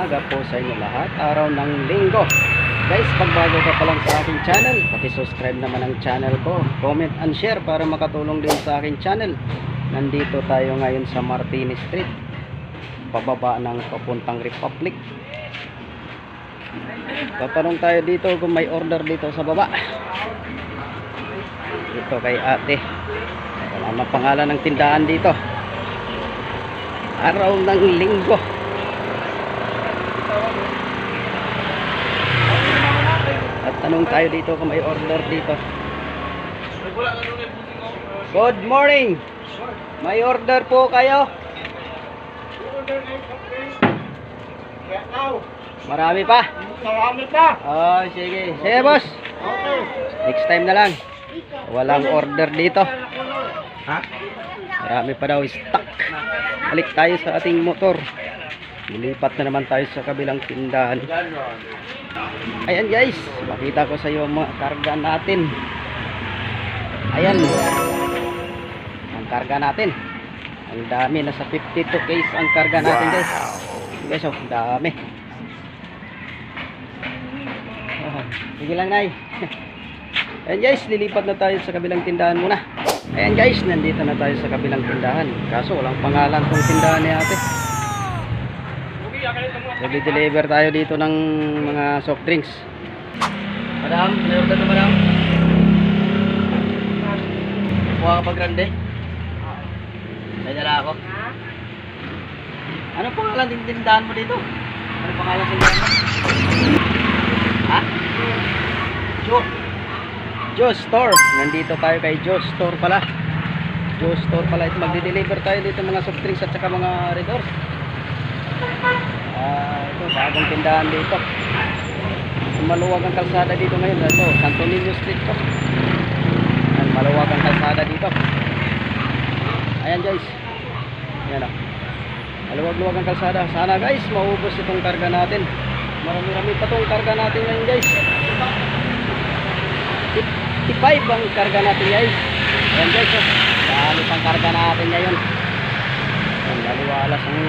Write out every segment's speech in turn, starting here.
umaga po sa inyo lahat. Araw ng linggo. Guys, pag bago ka pa lang sa aking channel, paki-subscribe naman ang channel ko. Comment and share para makatulong din sa aking channel. Nandito tayo ngayon sa Martinez Street. Pababa ng papuntang Republic. Tatanong tayo dito kung may order dito sa baba. Dito kay ate. Wala na pangalan ng tindahan dito. Araw ng linggo. At tanong tayo dito kung may order dito. Good morning. May order po kayo? Marami pa? Marami pa. Oh, sige. Sige, boss. Okay. Next time na lang. Walang order dito. Ha? Marami pa daw stock. Balik tayo sa ating motor. Lilipat na naman tayo sa kabilang tindahan. Ayan guys, makita ko sa iyo ang mga karga natin. Ayan. Ang karga natin. Ang dami, nasa 52 case ang karga natin guys. Guys, oh, dami. Ah, Sige lang, Nay. Ayan guys, lilipat na tayo sa kabilang tindahan muna. Ayan guys, nandito na tayo sa kabilang tindahan. Kaso walang pangalan tong tindahan ni ate. Nag-deliver tayo dito ng mga soft drinks. Madam, order na madam. Kuha ka pa grande? May dala ako. Ano pangalan din tindahan mo dito? Ano pangalan ng tindahan mo? Ha? Joe. Joe Store. Nandito tayo kay Joe Store pala. Joe Store pala. Ito magde-deliver tayo dito mga soft drinks at saka mga red Ah, ito bagong tindahan dito. Maluwag ang kalsada dito ngayon. Ito, Santo Niño Street to. Ayan, maluwag ang kalsada dito. Ayan guys. Ayan o. Maluwag-luwag ang kalsada. Sana guys, maubos itong karga natin. Marami-rami pa itong karga natin ngayon guys. 55 ang karga natin guys. Ayan guys, oh. Dami pang karga natin ngayon. Ayan, laliwalas ang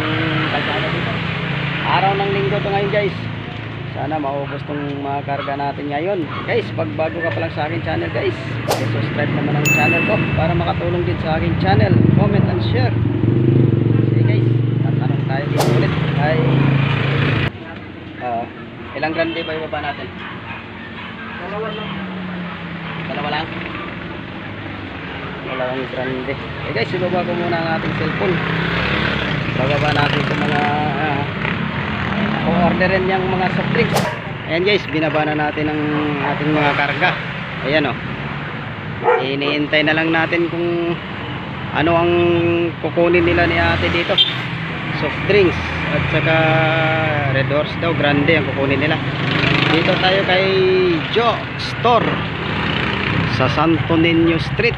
kalsada dito. Araw ng linggo to ngayon guys. Sana maubos tong mga karga natin ngayon. Guys, pag bago ka pa lang sa akin channel guys, subscribe naman ang channel ko para makatulong din sa akin channel. Comment and share. Sige guys, tatanong tayo dito ulit. Ay, ah, ilang grande ba yung baba natin? Dalawa lang. Dalawa lang. Dalawang grande. Eh guys, ibaba ko muna ang ating cellphone. Bababa natin itong mga uh, orderin yung mga soft drinks. Ayan guys, binaba na natin ang ating mga karga. Ayan o. Oh. Iniintay na lang natin kung ano ang kukunin nila ni ate dito. Soft drinks at saka red horse daw, grande ang kukunin nila. Dito tayo kay Joe Store sa Santo Niño Street.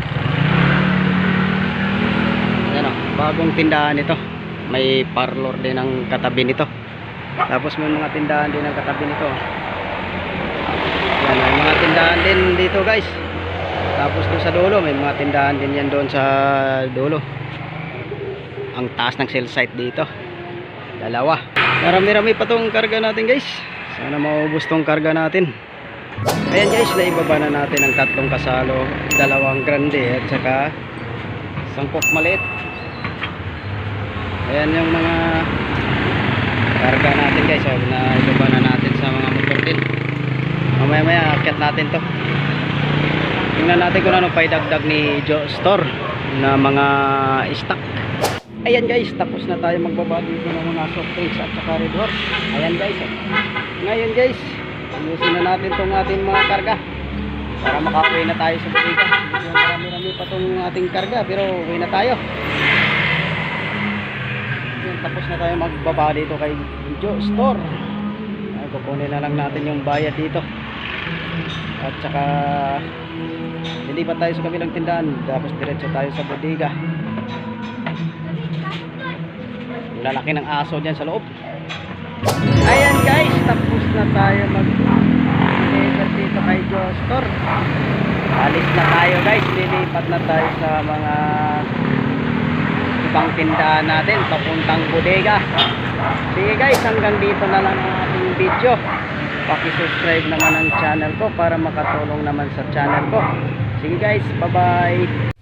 Ayan o, bagong tindahan ito. May parlor din ang katabi nito. Tapos may mga tindahan din ang katabi nito. Ayan, may mga tindahan din dito guys. Tapos doon sa dulo, may mga tindahan din yan doon sa dulo. Ang taas ng cell site dito. Dalawa. Marami-rami pa tong karga natin guys. Sana maubos tong karga natin. Ayan guys, naibaba na natin ang tatlong kasalo, dalawang grande at saka sangkok maliit. Ayan yung mga karga natin guys, oh, na ibaba na natin sa mga motor din. Mamaya maya akyat natin to. Tingnan natin kung ano pa idagdag ni Joe Store na mga stock. Ayan guys, tapos na tayo magbaba dito ng mga soft drinks at saka red horse. Ayan guys. oh. Ngayon guys, ayusin na natin itong ating mga karga. Para makauwi na tayo sa. Medyo marami-rami pa itong ating karga pero uwi na tayo. Tapos na tayo magbaba dito kay Joe Store. Ayan, kukunin na lang natin yung bayad dito. At saka lilipat tayo sa kabilang tindahan tapos diretso tayo sa bodega. lalaki ng aso dyan sa loob ayan guys tapos na tayo mag dito kay Joe Store alis na tayo guys lilipat na tayo sa mga ibang tindahan natin papuntang bodega. Sige guys, hanggang dito na lang ang ating video. Paki-subscribe naman ang channel ko para makatulong naman sa channel ko. Sige guys, bye-bye.